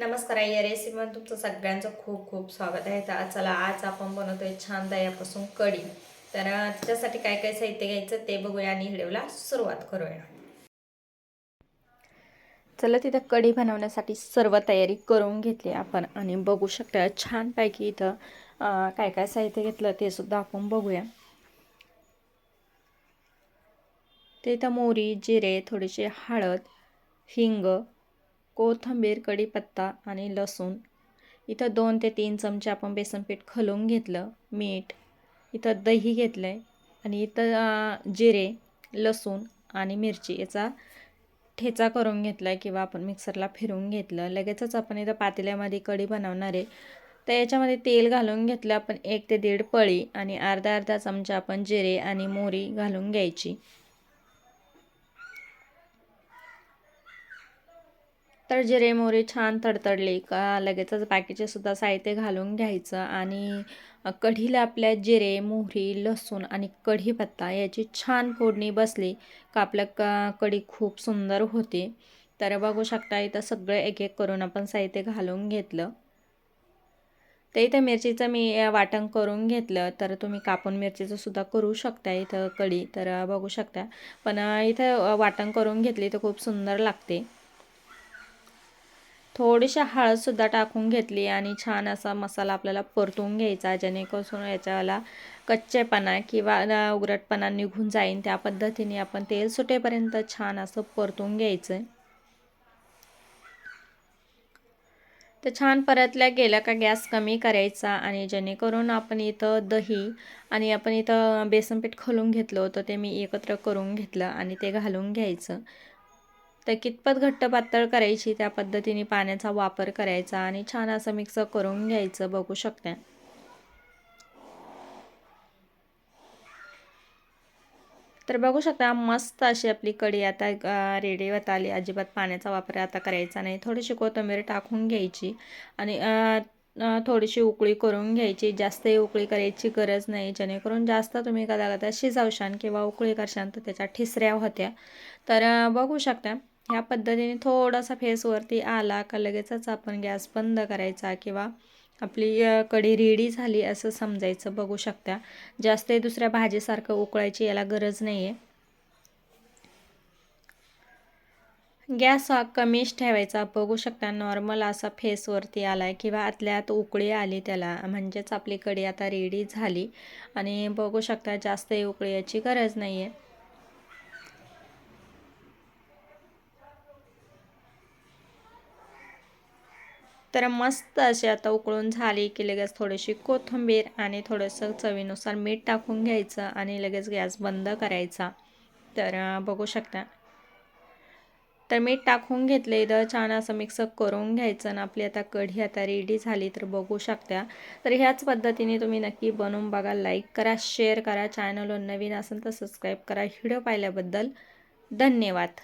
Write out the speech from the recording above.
नमस्कार या रेसिपीमध्ये तुमचं सगळ्यांचं खूप खूप स्वागत आहे. तर चला आज आपण बनवतोय छान दह्यापासून कढी. तर त्याच्यासाठी काय काय साहित्य घ्यायचं ते बघूया आणि व्हिडिओला सुरुवात करूया. चला तिथं कढी बनवण्यासाठी सर्व तयारी करून घेतली आपण. आणि बघू शकता छानपैकी इथं काय काय साहित्य घेतलं ते सुद्धा आपण बघूया. ते इथं मोरी जिरे थोडीशी हळद हिंग कोथंबीर कढीपत्ता आणि लसूण. इथं दोन ते तीन चमचे आपण बेसन पीठ खलून घेतलं मीठ. इथं दही घेतलं आहे आणि इथं जिरे लसूण आणि मिरची याचा ठेचा करून घेतला आहे किंवा आपण मिक्सरला फिरवून घेतलं. लगेचच आपण इथं पातेल्यामध्ये कढी बनवणार आहे. तर याच्यामध्ये तेल घालून घेतलं आपण एक ते दीड पळी आणि अर्धा अर्धा चमचा आपण जिरे आणि मोहरी घालून घ्यायची. तर जिरे मोहरी छान तडतडले. का लगेचच बाकीचे सुद्धा साहित्य घालून घ्यायचं. आणि कढीला आपल्या जिरे मोहरी लसूण आणि कढीपत्ता याची छान फोडणी बसली का आपल्या क कढी खूप सुंदर होते. तर बघू शकता इथं सगळं एक एक करून आपण साहित्य घालून घेतलं. ते इथं मिरचीचं मी वाटण करून घेतलं. तर तुम्ही कापून मिरचीचं सुद्धा करू शकता इथं कढी. तर बघू शकता. पण इथं वाटण करून घेतली तर खूप सुंदर लागते. थोडीशी हळदसुद्धा टाकून घेतली आणि छान असा मसाला आपल्याला परतून घ्यायचा जेणेकरून याच्याला कच्चेपणा किंवा उघरटपणा निघून जाईन. त्या पद्धतीने आपण तेल सुटेपर्यंत छान असं परतून घ्यायचं आहे. तर छान परतल्या गेल्या का गॅस कमी करायचा आणि जेणेकरून आपण इथं दही आणि आपण इथं बेसनपीठ खोलून घेतलं होतं ते मी एकत्र करून घेतलं आणि ते घालून घ्यायचं. तर कितपत घट्ट पातळ करायची? त्या पद्धतीने पाण्याचा वापर करायचा आणि छान असं मिक्स करून घ्यायचं. बघू शकता तर बघू शकता मस्त अशी आपली कढी आता रेडी होत आली. अजिबात पाण्याचा वापर आता करायचा नाही. थोडीशी कोथिंबीर टाकून घ्यायची आणि थोडीशी उकळी करून घ्यायची. जास्तही उकळी करायची गरज नाही. जेणेकरून जास्त तुम्ही कदा कदा शिजवशान किंवा उकळी करशान तर त्याच्या ठिसऱ्या होत्या. तर बघू शकता. ह्या पद्धतीने थोडासा फेसवरती आला का लगेचच आपण गॅस बंद करायचा किंवा आपली कढी रेडी झाली असं समजायचं बघू शकता. जास्त दुसऱ्या भाजीसारखं उकळायची याला गरज नाही आहे गॅस हा कमीच ठेवायचा. बघू शकता नॉर्मल असा फेसवरती आला आहे किंवा आतल्यात उकळी आली त्याला. म्हणजेच आपली कढी आता रेडी झाली आणि बघू शकता जास्त उकळी याची गरज नाही आहे तर मस्त असे आता उकळून झाली की लगेच थोडीशी कोथिंबीर आणि थोडंसं चवीनुसार मीठ टाकून घ्यायचं आणि लगेच गॅस बंद करायचा. तर बघू शकता. तर मीठ टाकून घेतलं इथं छान असं मिक्स करून घ्यायचं आणि आपली आता कढी आता रेडी झाली तर बघू शकता. तर ह्याच पद्धतीने तुम्ही नक्की बनवून बघा लाईक करा शेअर करा. चॅनलवर नवीन असेल तर सबस्क्राईब करा. व्हिडिओ पाहिल्याबद्दल धन्यवाद.